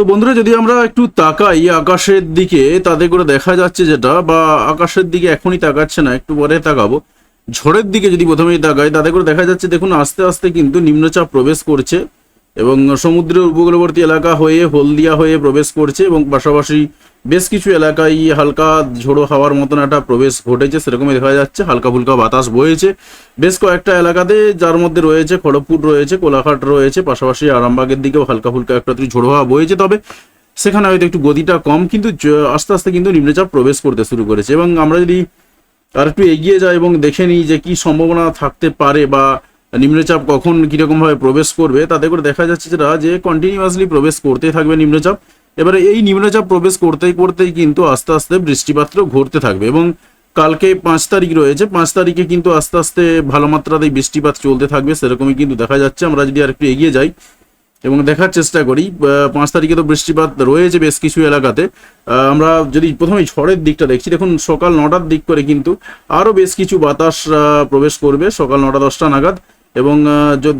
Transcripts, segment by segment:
তো বন্ধুরা, যদি আমরা একটু তাকাই আকাশের দিকে তাদের করে দেখা যাচ্ছে যেটা, বা আকাশের দিকে এখনই তাকাচ্ছে না, একটু পরে তাকাবো। ঝড়ের দিকে যদি প্রথমেই তাকাই তাদের করে দেখা যাচ্ছে, দেখুন, আস্তে আস্তে কিন্তু নিম্নচাপ প্রবেশ করছে। এবং সমুদ্রের উপকূলবর্তী এলাকা হয়ে, হলদিয়া হয়ে প্রবেশ করছে এবং পাশাপাশি বেশ কিছু এলাকায় হালকা ঝোড়ো হাওয়ার মতন একটা প্রবেশ ঘটেছে, সেরকমই দেখা যাচ্ছে। হালকা ফুলকা বাতাস বয়েছে বেশ কয়েকটা এলাকাতে যার মধ্যে রয়েছে খড়গপুর রয়েছে, কোলাঘাট রয়েছে, পাশাপাশি আরামবাগের দিকেও হালকা ফুলকা একটা ঝোড়ো হাওয়া বয়েছে তবে সেখানে হয়তো একটু গতিটা কম, কিন্তু আস্তে আস্তে কিন্তু নিম্নচাপ প্রবেশ করতে শুরু করেছে। এবং আমরা যদি আর একটু এগিয়ে যাই এবং দেখে নিই যে কি সম্ভাবনা থাকতে পারে বা নিম্নচাপ কখন কীরকম ভাবে প্রবেশ করবে তাতে করে দেখা যাচ্ছে যেটা যে কন্টিনিউয়াসলি প্রবেশ করতেই থাকবে নিম্নচাপ। এবারে এই নিম্নচাপ প্রবেশ করতেই করতেই কিন্তু আস্তে আস্তে বৃষ্টিপাতও ঘটতে থাকবে এবং কালকে পাঁচ তারিখ রয়েছে, পাঁচ তারিখে কিন্তু আস্তে আস্তে ভালো মাত্রাতেই বৃষ্টিপাত চলতে থাকবে, সেরকমই কিন্তু দেখা যাচ্ছে। আমরা যদি আর একটু এগিয়ে যাই এবং দেখার চেষ্টা করি পাঁচ তারিখে তো বৃষ্টিপাত রয়েছে বেশ কিছু এলাকাতে। আমরা যদি প্রথমে ঝড়ের দিকটা দেখছি, দেখুন সকাল নটার দিক করে কিন্তু আরও বেশ কিছু বাতাস প্রবেশ করবে সকাল নটা দশটা নাগাদ। এবং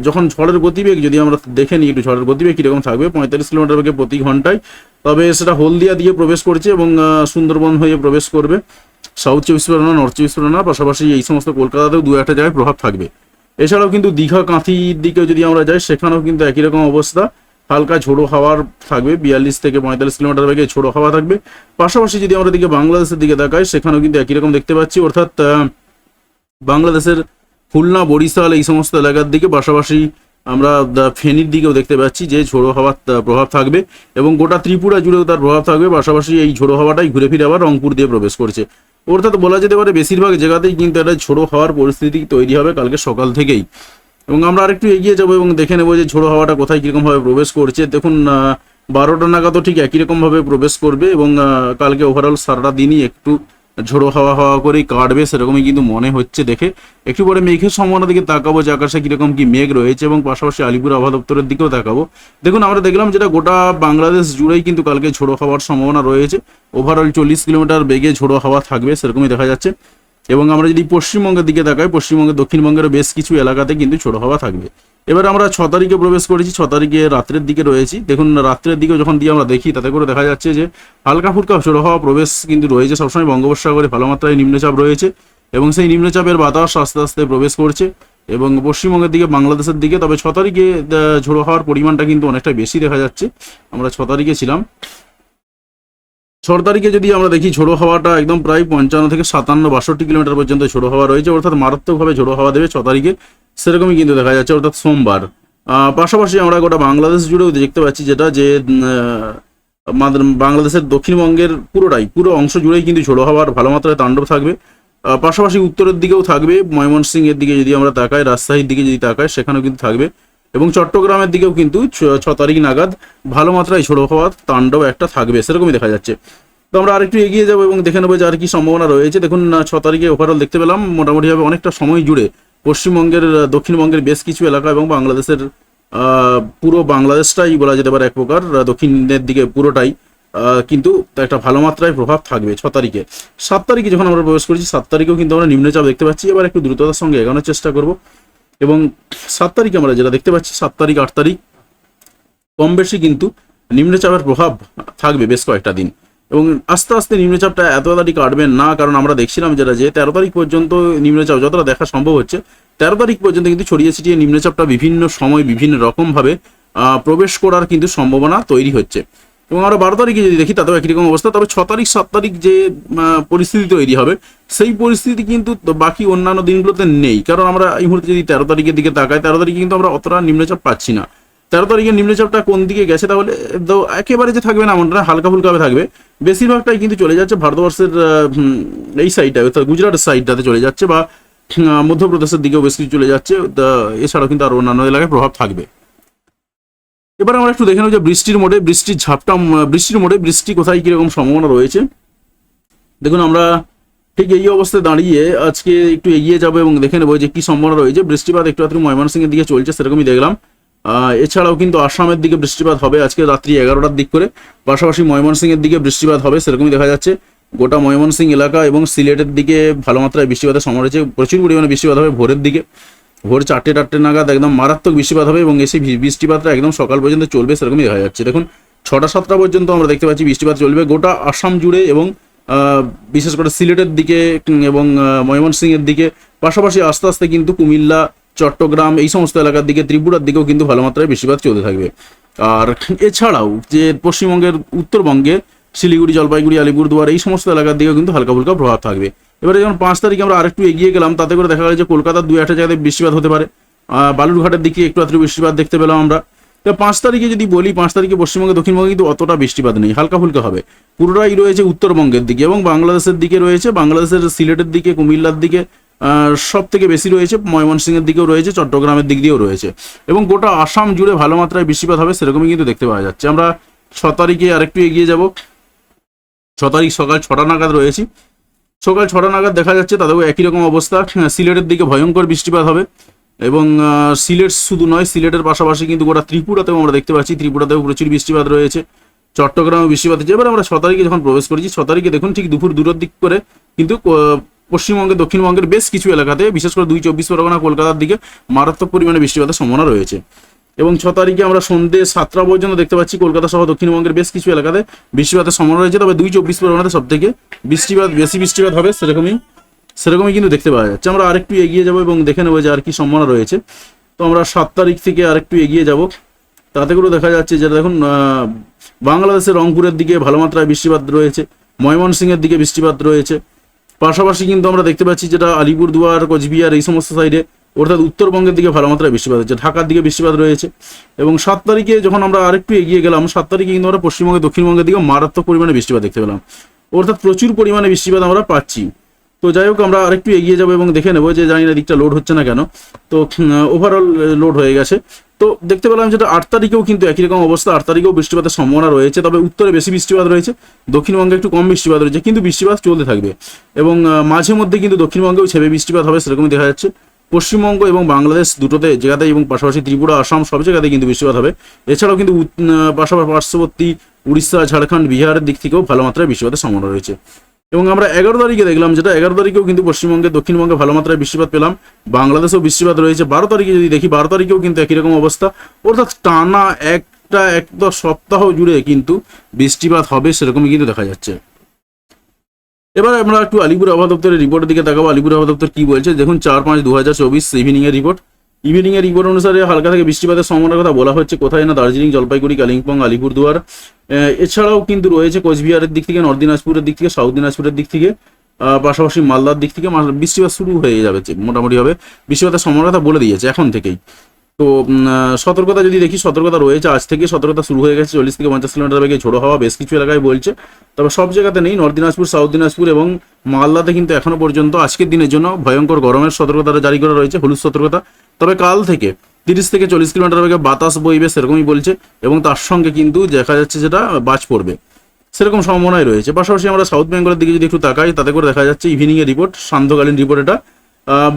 যখন ঝড়ের গতিবেগ, যদি আমরা দেখে নিই একটু ঝড়ের গতিবেগ কীরকম থাকবে, পঁয়তাল্লিশ কিলোমিটার বেগে প্রতি ঘন্টায়, তবে সেটা হলদিয়া দিয়ে প্রবেশ করছে এবং সুন্দরবন হয়ে প্রবেশ করবে। সাউথ চব্বিশ পরগনা, নর্থ চব্বিশ পরগনা, পাশাপাশি এই সমস্ত কলকাতাতেও দু একটা জায়গায় প্রভাব থাকবে। এছাড়াও কিন্তু দীঘা কাঁথির দিকে যদি আমরা যাই, সেখানেও কিন্তু একই রকম অবস্থা। হালকা ঝোড়ো হাওয়ার থাকবে, বিয়াল্লিশ থেকে পঁয়তাল্লিশ কিলোমিটার বেগে ঝোড়ো হাওয়া থাকবে। পাশাপাশি যদি আমরা দিকে বাংলাদেশের দিকে তাকাই, সেখানেও কিন্তু একই রকম দেখতে পাচ্ছি। অর্থাৎ বাংলাদেশের খুলনা, বরিশাল এই সমস্ত এলাকার দিকে, পাশাপাশি আমরা ফেনীর দিকেও দেখতে পাচ্ছি যে ঝোড়ো হাওয়ার প্রভাব থাকবে এবং গোটা ত্রিপুরা জুড়েও তার প্রভাব থাকবে। পাশাপাশি এই ঝোড়ো হাওয়াটাই ঘুরে ফিরে আবার রংপুর দিয়ে প্রবেশ করছে। অর্থাৎ বলা যেতে পারে বেশিরভাগ জায়গাতেই কিন্তু একটা ঝোড়ো হওয়ার পরিস্থিতি তৈরি হবে কালকে সকাল থেকেই। এবং আমরা আরেকটু এগিয়ে যাব এবং দেখে নেব যে ঝোড়ো হাওয়াটা কোথায় কীরকমভাবে প্রবেশ করছে। দেখুন বারোটা নাগাদও ঠিক একই রকমভাবে প্রবেশ করবে এবং কালকে ওভারঅল সারাটা দিনই একটু ঝোড়ো হাওয়া হাওয়া করেই কাটবে, সেরকমই কিন্তু মনে হচ্ছে দেখে। একটু পরে মেঘের সম্ভাবনা দিকে তাকাবো, যে আকাশে কীরকম কি মেঘ রয়েছে এবং পাশাপাশি আলিপুর আবহাওয়া দপ্তরের দিকেও তাকাবো। দেখুন, আমরা দেখলাম যেটা গোটা বাংলাদেশ জুড়েই কিন্তু কালকে ঝোড়ো হওয়ার সম্ভাবনা রয়েছে। ওভারঅল চল্লিশ কিলোমিটার বেগে ঝোড়ো হাওয়া থাকবে, সেরকমই দেখা যাচ্ছে। এবং আমরা যদি পশ্চিমবঙ্গের দিকে তাকাই, পশ্চিমবঙ্গের দক্ষিণবঙ্গের বেশ কিছু এলাকাতে কিন্তু ছোট হাওয়া থাকবে। এবার আমরা ছ তারিখে প্রবেশ করেছি, ছ তারিখে রাত্রের দিকে রয়েছি। দেখুন, রাত্রের দিকে যখন দিয়ে আমরা দেখি, তাতে করে দেখা যাচ্ছে যে হালকা ফুলকা ছোট হাওয়া প্রবেশ কিন্তু রয়েছে সবসময়। বঙ্গোপসাগরে ভালো মাত্রায় নিম্নচাপ রয়েছে এবং সেই নিম্নচাপের বাতাস আস্তে আস্তে প্রবেশ করছে এবং পশ্চিমবঙ্গের দিকে বাংলাদেশের দিকে। তবে ছ তারিখে ঝোড়ো হওয়ার পরিমাণটা কিন্তু অনেকটা বেশি দেখা যাচ্ছে। আমরা ছ তারিখে ছিলাম। ছ তারিখে যদি আমরা দেখি ঝোড়ো হাওয়াটা একদম প্রায় পঞ্চান্ন থেকে সাতান্ন, বাষট্টি কিলোমিটার পর্যন্ত ঝোড়ো হাওয়া রয়েছে, অর্থাৎ মারাত্মকভাবে ঝোড়ো হাওয়া দেবে ছ তারিখে। সেরকমই কিন্তু দেখা যাচ্ছে, অর্থাৎ সোমবার। পাশাপাশি আমরা গোটা বাংলাদেশ জুড়েও দেখতে পাচ্ছি যেটা যে বাংলাদেশের দক্ষিণবঙ্গের পুরোটাই, পুরো অংশ জুড়েই কিন্তু ঝোড়ো হাওয়ার ভালো মাত্রায় তাণ্ডব থাকবে। পাশাপাশি উত্তরের দিকেও থাকবে, ময়মনসিংহের দিকে যদি আমরা তাকাই, রাজশাহীর দিকে যদি তাকাই, সেখানেও কিন্তু থাকবে। এবং চট্টগ্রামের দিকেও কিন্তু ছ- তারিখ নাগাদ ভালো মাত্রায় ঝোড়ো হওয়ার তাণ্ডব একটা থাকবে, সেরকমই দেখা যাচ্ছে। তো আমরা আরেকটু এগিয়ে যাব এবং দেখে নেব যে আর কি সম্ভাবনা রয়েছে। দেখুন ছ তারিখে ওভারঅল দেখতে পেলাম, মোটামুটিভাবে অনেকটা সময় জুড়ে পশ্চিমবঙ্গের দক্ষিণবঙ্গের বেশ কিছু এলাকা এবং বাংলাদেশের পুরো বাংলাদেশটাই বলা যেতে পারে এক প্রকার দক্ষিণের দিকে পুরোটাই কিন্তু একটা ভালো মাত্রায় প্রভাব থাকবে ছ তারিখে। সাত তারিখে যখন আমরা প্রবেশ করেছি, সাত তারিখেও কিন্তু আমরা নিম্নচাপ দেখতে পাচ্ছি। এবার একটু দ্রুততার সঙ্গে এগোনোর চেষ্টা করব। এবং সাত তারিখে আমরা যেটা দেখতে পাচ্ছি, সাত তারিখ, আট তারিখ, কম বেশি কিন্তু নিম্নচাপের প্রভাব থাকবে বেশ কয়েকটা দিন। এবং আস্তে আস্তে নিম্নচাপটা এত তাড়াতাড়ি কাটবে না, কারণ আমরা দেখছিলাম যেটা যে তেরো তারিখ পর্যন্ত নিম্নচাপ যতটা দেখা সম্ভব হচ্ছে, তেরো তারিখ পর্যন্ত কিন্তু ছড়িয়ে ছিটিয়ে নিম্নচাপটা বিভিন্ন সময় বিভিন্ন রকমভাবে প্রবেশ করার কিন্তু সম্ভাবনা তৈরি হচ্ছে। এবং আমরা বারো তারিখে যদি দেখি, তাতেও একই রকম অবস্থা। তবে ছ তারিখ, সাত তারিখ যে পরিস্থিতি তৈরি হবে, সেই পরিস্থিতি কিন্তু বাকি অন্যান্য দিনগুলোতে নেই। কারণ আমরা এই মুহূর্তে যদি তেরো তারিখের দিকে তাকাই, তেরো তারিখে কিন্তু আমরা অতটা নিম্নচাপ পাচ্ছি না। তেরো তারিখে নিম্নচাপটা কোন দিকে গেছে, তাহলে একেবারে যে থাকবে না এমনটা হালকা ফুলকাভাবে থাকবে। বেশিরভাগটাই কিন্তু চলে যাচ্ছে ভারতবর্ষের এই সাইডটা অর্থাৎ গুজরাটের সাইডটাতে চলে যাচ্ছে বা মধ্যপ্রদেশের দিকেও বেশ কিছু চলে যাচ্ছে। এছাড়াও কিন্তু আর অন্যান্য এলাকায় প্রভাব থাকবে। এবার আমরা একটু দেখে নেব যে বৃষ্টির মোড়ে বৃষ্টির ঝাপটা বৃষ্টির মোড়ে বৃষ্টি কোথায় কীরকম সম্ভাবনা রয়েছে। দেখুন, আমরা ঠিক এই অবস্থায় দাঁড়িয়ে আজকে একটু এগিয়ে যাব এবং দেখে নেব যে কি সম্ভাবনা রয়েছে। বৃষ্টিপাত একটু একটু ময়মনসিংহের দিকে চলছে, সেরকমই দেখলাম। এছাড়াও কিন্তু আসামের দিকে বৃষ্টিপাত হবে আজকে রাত্রি এগারোটার দিক করে। পাশাপাশি ময়মনসিংহের দিকে বৃষ্টিপাত হবে, সেরকমই দেখা যাচ্ছে। গোটা ময়মনসিংহ এলাকা এবং সিলেটের দিকে ভালো মাত্রায় বৃষ্টিপাতের সম্ভাবনা রয়েছে। প্রচুর পরিমাণে বৃষ্টিপাত হবে ভোরের দিকে। ভোর চারটে চারটে নাগাদ একদম মারাত্মক বৃষ্টিপাত হবে এবং এসে বৃষ্টিপাতটা একদম সকাল পর্যন্ত চলবে, সেরকমই দেখা যাচ্ছে। দেখুন, ছটা, সাতটা পর্যন্ত আমরা দেখতে পাচ্ছি বৃষ্টিপাত চলবে। গোটা আসাম জুড়ে এবং বিশেষ করে সিলেটের দিকে এবং ময়মনসিংহের দিকে। পাশাপাশি আস্তে আস্তে কিন্তু কুমিল্লা, চট্টগ্রাম এই সমস্ত এলাকার দিকে, ত্রিপুরার দিকেও কিন্তু ভালো মাত্রায় বৃষ্টিপাত চলতে থাকবে। আর এছাড়াও যে পশ্চিমবঙ্গের উত্তরবঙ্গে শিলিগুড়ি, জলপাইগুড়ি, আলিপুরদুয়ার এই সমস্ত এলাকার দিকেও কিন্তু হালকা ফুলকা প্রভাব থাকবে। এবারে যখন পাঁচ তারিখে আমরা আরেকটু এগিয়ে গেলাম, তাতে করে দেখা গেল যে কলকাতার দু একটা জায়গায় বৃষ্টিপাত হতে পারে। বালুরঘাটের দিকে একটু আত্র বৃষ্টিপাত দেখতে পেলাম আমরা। তো পাঁচ তারিখে যদি বলি, পাঁচ তারিখে পশ্চিমবঙ্গে, দক্ষিণবঙ্গে কিন্তু অতটা বৃষ্টিপাত নেই, হালকা ফুলকা হবে। পুরোটাই রয়েছে উত্তরবঙ্গের দিকে এবং বাংলাদেশের দিকে রয়েছে, বাংলাদেশের সিলেটের দিকে, কুমিল্লার দিকে সব থেকে বেশি রয়েছে, ময়মনসিংহের দিকেও রয়েছে, চট্টগ্রামের দিক দিয়েও রয়েছে। এবং গোটা আসাম জুড়ে ভালো মাত্রায় বৃষ্টিপাত হবে, সেরকমই কিন্তু দেখতে পাওয়া যাচ্ছে। আমরা ছ তারিখে আরেকটু এগিয়ে যাব। ছ তারিখ সকাল ছটা নাগাদ রয়েছি। সকাল ছটা নাগাদ দেখা যাচ্ছে তাদেরও একই রকম অবস্থা। হ্যাঁ, সিলেটের দিকে ভয়ঙ্কর বৃষ্টিপাত হবে এবং সিলেট শুধু নয় সিলেটের পাশাপাশি কিন্তু গোটা ত্রিপুরাতেও আমরা দেখতে পাচ্ছি ত্রিপুরাতেও প্রচুর বৃষ্টিপাত রয়েছে। চট্টগ্রামে বৃষ্টিপাত হচ্ছে এবার আমরা ছ তারিখে যখন প্রবেশ করেছি ছ তারিখে দেখুন ঠিক দুপুর দুটোর দিক করে কিন্তু আহ, পশ্চিমবঙ্গের দক্ষিণবঙ্গের বেশ কিছু এলাকাতে বিশেষ করে দুই চব্বিশ পরগনা কলকাতার দিকে মারাত্মক পরিমাণে বৃষ্টিপাতের সম্ভাবনা রয়েছে। এবং ছ তারিখে আমরা সন্ধ্যে সাতটা পর্যন্ত দেখতে পাচ্ছি কলকাতা সহ দক্ষিণবঙ্গের বেশ কিছু এলাকাতে বৃষ্টিপাতের সম্ভাবনা রয়েছে, তবে দুই চব্বিশ পরগনাতে সব থেকে বৃষ্টিপাত বেশি বৃষ্টিপাত হবে সেরকমই সেরকমই কিন্তু দেখতে পাওয়া যাচ্ছে। আমরা আরেকটু এগিয়ে যাব এবং দেখে নেব যে আর কি সম্ভাবনা রয়েছে। তো আমরা সাত তারিখ থেকে আরেকটু এগিয়ে যাব। তাতে করে দেখা যাচ্ছে যে দেখুন বাংলাদেশের রংপুরের দিকে ভালো মাত্রায় বৃষ্টিপাত রয়েছে, ময়মনসিংহের দিকে বৃষ্টিপাত রয়েছে। পাশাপাশি কিন্তু আমরা দেখতে পাচ্ছি যেটা আলিপুরদুয়ার, কোচবিহার এই সমস্ত সাইডে অর্থাৎ উত্তরবঙ্গের দিকে ভালো মাত্রায় বৃষ্টিপাত হচ্ছে ঢাকার দিকে বৃষ্টিপাত রয়েছে। এবং সাত তারিখে যখন আমরা আরেকটু এগিয়ে গেলাম, সাত তারিখে কিন্তু আমরা পশ্চিমবঙ্গে, দক্ষিণবঙ্গের দিকে মারাত্মক পরিমাণে বৃষ্টিপাত দেখতে পেলাম। অর্থাৎ প্রচুর পরিমাণে বৃষ্টিপাত আমরা পাচ্ছি। তো যাই হোক, আমরা আরেকটু এগিয়ে যাব এবং দেখে নেব যে জানি না দিকটা লোড হচ্ছে না কেন। তো ওভারঅল লোড হয়ে গেছে। তো দেখতে পেলাম যেটা আট তারিখেও কিন্তু একই রকম অবস্থা। আট তারিখেও বৃষ্টিপাতের সম্ভাবনা রয়েছে, তবে উত্তরে বেশি বৃষ্টিপাত রয়েছে। দক্ষিণবঙ্গে একটু কম বৃষ্টিপাত রয়েছে, কিন্তু বৃষ্টিপাত চলতে থাকবে। এবং মাঝে মধ্যে কিন্তু দক্ষিণবঙ্গেও ছেবে বৃষ্টিপাত হবে, সেরকমই দেখা যাচ্ছে। পশ্চিমবঙ্গ এবং বাংলাদেশ দুটোতে জায়গাতে এবং পাশাপাশি ত্রিপুরা, আসাম সব জায়গাতে কিন্তু বৃষ্টিপাত হবে। এছাড়াও কিন্তু পাশাপাশি পার্শ্ববর্তী উড়িষ্যা, ঝাড়খণ্ড, বিহারের দিক থেকেও ভালো মাত্রায় বৃষ্টিপাতের সম্ভাবনা রয়েছে। এবং আমরা এগারো তারিখে দেখলাম যেটা, এগারো তারিখেও কিন্তু পশ্চিমবঙ্গে, দক্ষিণবঙ্গে ভালো মাত্রায় বৃষ্টিপাত পেলাম। বাংলাদেশেও বৃষ্টিপাত রয়েছে। বারো তারিখে যদি দেখি, বারো তারিখেও কিন্তু একই রকম অবস্থা। অর্থাৎ টানা একটা একটা সপ্তাহ জুড়ে কিন্তু বৃষ্টিপাত হবে সেরকমই কিন্তু দেখা যাচ্ছে। এবার আমরা একটু আলিপুর আবহাওয়া দপ্তরের রিপোর্টের দিকে তাকাবো। আলিপুর আবহাওয়া দপ্তর কি বলছে? দেখুন, চার পাঁচ দু হাজার চব্বিশ ইভিনিং এর রিপোর্ট ইভিনিং এর রিপোর্ট অনুসারে হালকা থেকে বৃষ্টিপাতের সম্ভাবনার কথা বলা হচ্ছে। কোথায় না দার্জিলিং, জলপাইগুড়ি, কালিম্পং, আলিপুরদুয়ার। এছাড়াও কিন্তু রয়েছে কোচবিহারের দিক থেকে নর্থ দিনাজপুরের দিক থেকে সাউথ দিনাজপুরের দিক থেকে পাশাপাশি মালদার দিক থেকে মা- বৃষ্টিপাত শুরু হয়ে যাবে মোটামুটি হবে বৃষ্টিপাতের সম্ভাবনা বলে দিয়েছে এখন থেকেই। তো সতর্কতা যদি দেখি, সতর্কতা রয়েছে। আজ থেকে সতর্কতা শুরু হয়ে গেছে। চল্লিশ থেকে পঞ্চাশ কিলোমিটার বেগে ঝোড়ো হওয়া বেশ কিছু এলাকায় বলছে। তবে সব জায়গাতে নেই। নর্থ দিনাজপুর, সাউথ দিনাজপুর এবং মালদাতে কিন্তু এখনও পর্যন্ত আজকের দিনের জন্য ভয়ঙ্কর গরমের সতর্কতা জারি করা রয়েছে, হলুদ সতর্কতা। তবে কাল থেকে তিরিশ থেকে চল্লিশ কিলোমিটার বেগে বাতাস বইবে সেরকমই বলছে এবং তার সঙ্গে কিন্তু দেখা যাচ্ছে যেটা, বাজ পড়বে। সেরকম সম্ভাবনাই রয়েছে। পাশাপাশি আমরা সাউথ বেঙ্গলের দিকে যদি একটু তাকাই, তাতে করে দেখা যাচ্ছে ইভিনিং এর রিপোর্ট সান্ধ্যকালীন রিপোর্ট এটা।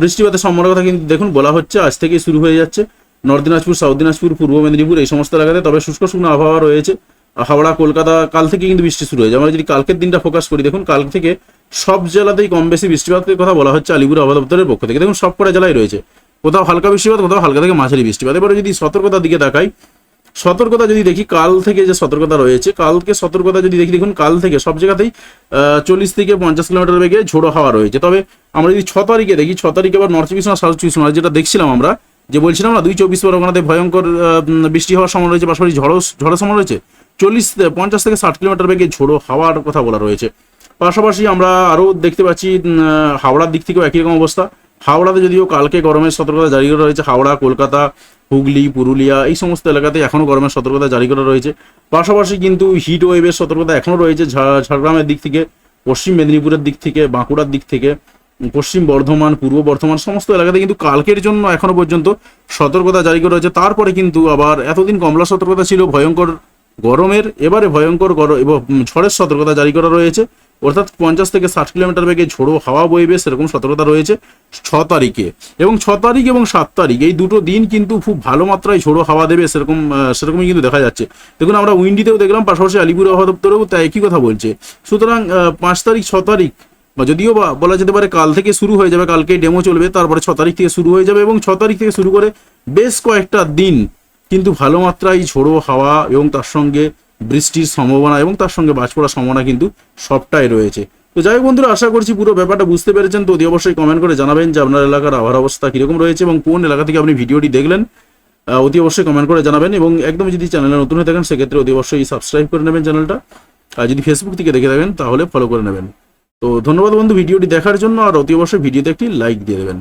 বৃষ্টিপাতের সম্ভাবনার কথা কিন্তু দেখুন, বলা হচ্ছে আজ থেকেই শুরু হয়ে যাচ্ছে। নর্থ দিনাজপুর, সাউথ দিনাজপুর, পূর্ব মেদিনীপুর এই সমস্ত এলাকাতে। তবে শুষ্ক শুকনো আবহাওয়া রয়েছে। হাওড়া, কলকাতা, কাল থেকে কিন্তু বৃষ্টি শুরু হয়েছে। আমরা যদি কালকের দিনটা ফোকাস করি, দেখুন কাল থেকে সব জেলাতেই কম বেশি বৃষ্টিপাতের কথা বলা হচ্ছে আলিপুর আবহাওয়া পক্ষ থেকে। দেখুন সব কটা জেলায় রয়েছে। কোথাও হালকা বৃষ্টিপাত, কোথাও হালকা থেকে মাঝারি বৃষ্টিপাত। এবারে যদি সতর্কতার দিকে তাকাই, সতর্কতা যদি দেখি, কাল থেকে যে সতর্কতা রয়েছে, কালকে সতর্কতা যদি দেখি, দেখুন কাল থেকে সব জায়গাতেই চল্লিশ থেকে পঞ্চাশ কিলোমিটার বেগে ঝোড়ো হাওয়া রয়েছে। তবে আমরা যদি ছ তারিখে দেখি, ছ তারিখে আবার নর্থ চব্বিশ পরগনা সাউথ চব্বিশ যেটা দেখছিলাম আমরা যে বলছিলাম না, দুই চব্বিশ পরগনাতে ভয়ঙ্কর বৃষ্টি হওয়ার সময় রয়েছে, পাশাপাশি ঝড়ো ঝড়ের সময় রয়েছে, চল্লিশ পঞ্চাশ থেকে ষাট কিলোমিটার বেগে ঝোড়ো হাওয়ার কথা বলা রয়েছে। পাশাপাশি আমরা আরও দেখতে পাচ্ছি হাওড়ার দিক থেকেও একই রকম অবস্থা। হাওড়াতে যদিও কালকে গরমের সতর্কতা জারি করা রয়েছে, হাওড়া, কলকাতা, হুগলি, পুরুলিয়া, এই সমস্ত এলাকাতে এখনও গরমের সতর্কতা জারি করা রয়েছে। পাশাপাশি কিন্তু হিট ওয়েভের সতর্কতা এখনও রয়েছে ঝাড়গ্রামের দিক থেকে, পশ্চিম মেদিনীপুরের দিক থেকে, বাঁকুড়ার দিক থেকে। পশ্চিম বর্ধমান, পূর্ব বর্ধমান, সমস্ত এলাকাতে কিন্তু কালকের জন্য এখনও পর্যন্ত সতর্কতা জারি করা হয়েছে। তারপরে কিন্তু আবার এতদিন কমলা সতর্কতা ছিল, ভয়ঙ্কর গরমের, এবারে ভয়ঙ্কর গরম এবং ঝড়ের সতর্কতা জারি করা রয়েছে। অর্থাৎ পঞ্চাশ থেকে ষাট কিলোমিটার বেগে ঝোড়ো হাওয়া বইবে সেরকম সতর্কতা রয়েছে ছ তারিখে। এবং ছ তারিখ এবং সাত তারিখ, এই দুটো দিন কিন্তু খুব ভালো মাত্রায় ঝোড়ো হাওয়া দেবে সেরকম সেরকমই কিন্তু দেখা যাচ্ছে। দেখুন, আমরা উইন্ডিতেও দেখলাম, পাশাপাশি আলিপুর আবহাওয়া দপ্তরেও তাই একই কথা বলছে। সুতরাং পাঁচ তারিখ, ছ তারিখ বা যদিও বা বলা যেতে পারে কাল থেকে শুরু হয়ে যাবে কালকে ডেমো চলবে, তারপরে ছ তারিখ থেকে শুরু হয়ে যাবে এবং ছ তারিখ থেকে শুরু করে বেশ কয়েকটা দিন কিন্তু ভালো মাত্রায় ঝোড়ো হাওয়া এবং তার সঙ্গে বৃষ্টির সম্ভাবনা এবং তার সঙ্গে বাজ পড়ার সম্ভাবনা কিন্তু সবটাই রয়েছে। তো যাই হোক বন্ধুরা, আশা করছি পুরো ব্যাপারটা বুঝতে পেরেছেন। তো অতি অবশ্যই কমেন্ট করে জানাবেন যে আপনার এলাকার আবহাওয়ার অবস্থা কীরকম রয়েছে এবং কোন এলাকা থেকে আপনি ভিডিওটি দেখলেন। অতি অবশ্যই কমেন্ট করে জানাবেন এবং একদম যদি চ্যানেলে নতুন হয়ে থাকেন, সেক্ষেত্রে অতি অবশ্যই সাবস্ক্রাইব করে নেবেন চ্যানেলটা আর যদি ফেসবুক থেকে দেখে থাকেন, তাহলে ফলো করে নেবেন। তো ধন্যবাদ বন্ধু ভিডিওটি দেখার জন্য আর অতি অবশ্যই ভিডিওতে একটি লাইক দিয়ে দেবেন।